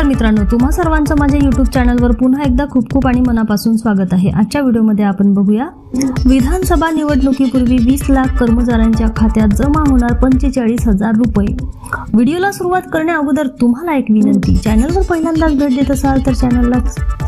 नमस्कार मित्रांनो तुम्हा सर्वांचं माझ्या युट्यूब चॅनलवर पुन्हा एकदा खूप खूप आणि मनापासून स्वागत आहे. आजच्या व्हिडिओमध्ये आपण बघूया विधानसभा निवडणुकीपूर्वी वीस लाख कर्मचाऱ्यांच्या खात्यात जमा होणार पंचेचाळीस हजार रुपये. व्हिडिओला सुरुवात करण्या अगोदर तुम्हाला एक विनंती चॅनलवर पहिल्यांदाच भेट देत असाल तर चॅनलला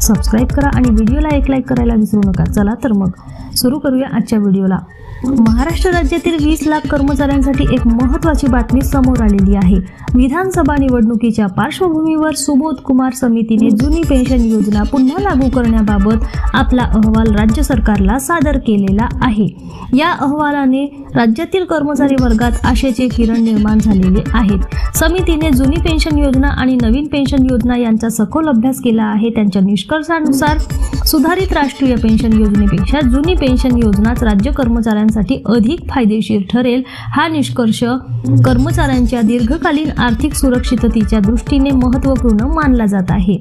सबस्क्राईब करा आणि व्हिडिओला एक लाईक करायला विसरू नका. चला तर मग सुरू करूया आजच्या व्हिडिओला. महाराष्ट्र राज्यातील वीस लाख कर्मचाऱ्यांसाठी एक महत्त्वाची बातमी समोर आलेली आहे. विधानसभा निवडणुकीच्या पार्श्वभूमीवर सुबोध कुमार समितीने जुनी पेन्शन योजना पुन्हा लागू करण्याबाबत आपला अहवाल राज्य सरकारला सादर केलेला आहे. या अहवालाने राज्यातील कर्मचारी वर्गात आशेचे किरण निर्माण झालेले आहेत. समितीने जुनी पेन्शन योजना आणि नवीन पेन्शन योजना यांचा सखोल अभ्यास केला आहे. त्यांच्या निष्कर्षानुसार सुधारित राष्ट्रीय पेन्शन योजनेपेक्षा जुनी पेन्शन योजनाच राज्य कर्मचाऱ्यांसाठी अधिक फायदेशीर ठरेल हा निष्कर्ष कर्मचाऱ्यांच्या दीर्घकालीन आर्थिक सुरक्षिततेच्या दृष्टीने महत्त्वपूर्ण मानला जात आहे.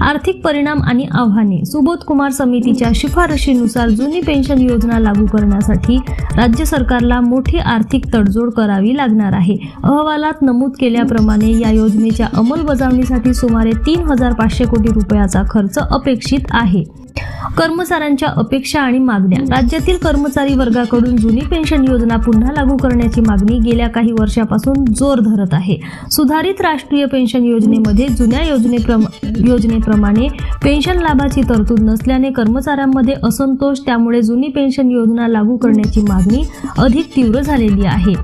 आर्थिक परिणाम आणि आव्हाने सुबोध कुमार समितीच्या शिफारशीनुसार जुनी पेन्शन योजना लागू करण्यासाठी राज्य सरकारला मोठी आर्थिक तडजोड करावी लागणार आहे. अहवालात नमूद केल्याप्रमाणे या योजनेच्या अंमलबजावणीसाठी सुमारे तीन हजार पाचशे कोटी रुपयाचा खर्च अपेक्षित आहे. कर्मचाऱ्यांच्या अपेक्षा आणि मागण्या. राज्यातील कर्मचारी वर्गाकडून जुनी पेन्शन योजना पुन्हा लागू करण्याची मागणी गेल्या काही वर्षापासून जोर धरत आहे. सुधारित राष्ट्रीय पेन्शन योजनेमध्ये जुन्या योजनेप्रम योजनेप्रमाणे पेन्शन लाभाची तरतूद नसल्याने कर्मचाऱ्यांमध्ये असंतोष त्यामुळे जुनी पेन्शन योजना लागू करण्याची मागणी अधिक तीव्र झालेली आहे.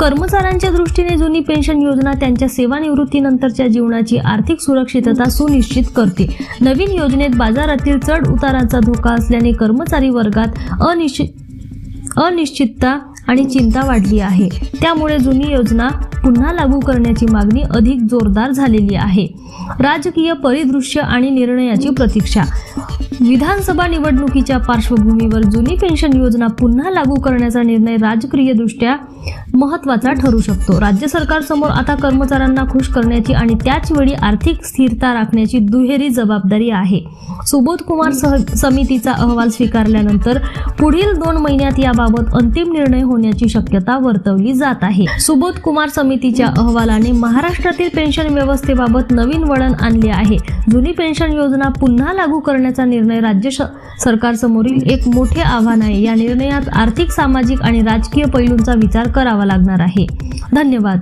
कर्मचाऱ्यांच्या दृष्टीने जुनी पेन्शन योजना त्यांच्या सेवानिवृत्तीनंतरच्या जीवनाची आर्थिक सुरक्षितता सुनिश्चित करते. नवीन योजनेत बाजारातील चढ उताराचा धोका असल्याने कर्मचारी वर्गात अनिश्चित अनिश्चितता आणि चिंता वाढली आहे. त्यामुळे जुनी योजना पुन्हा लागू करण्याची मागणी अधिक जोरदार झालेली आहे. राजकीय परिदृश्य आणि निर्णयाची प्रतीक्षा. विधानसभा निवडणुकीच्या पार्श्वभूमीवर जुनी पेन्शन योजना पुन्हा लागू करण्याचा निर्णय राजकीयदृष्ट्या महत्त्वाचा ठरू शकतो. राज्य सरकारसमोर आता कर्मचाऱ्यांना खुश करण्याची आणि त्याच वेळी आर्थिक स्थिरता राखण्याची दुहेरी जबाबदारी आहे. सुबोध कुमार सह समितीचा अहवाल स्वीकारल्यानंतर पुढील दोन महिन्यात याबाबत अंतिम निर्णय होण्याची शक्यता वर्तवली जात आहे. सुबोध कुमार समितीच्या अहवालाने महाराष्ट्रातील पेन्शन व्यवस्थेबाबत नवीन वळण आणले आहे. जुनी पेन्शन योजना पुन्हा लागू करण्याचा निर्णय राज्य सरकारसमोरील एक मोठे आव्हान आहे. या निर्णयात आर्थिक सामाजिक आणि राजकीय पैलूंचा विचार करावा लागणार आहे. धन्यवाद.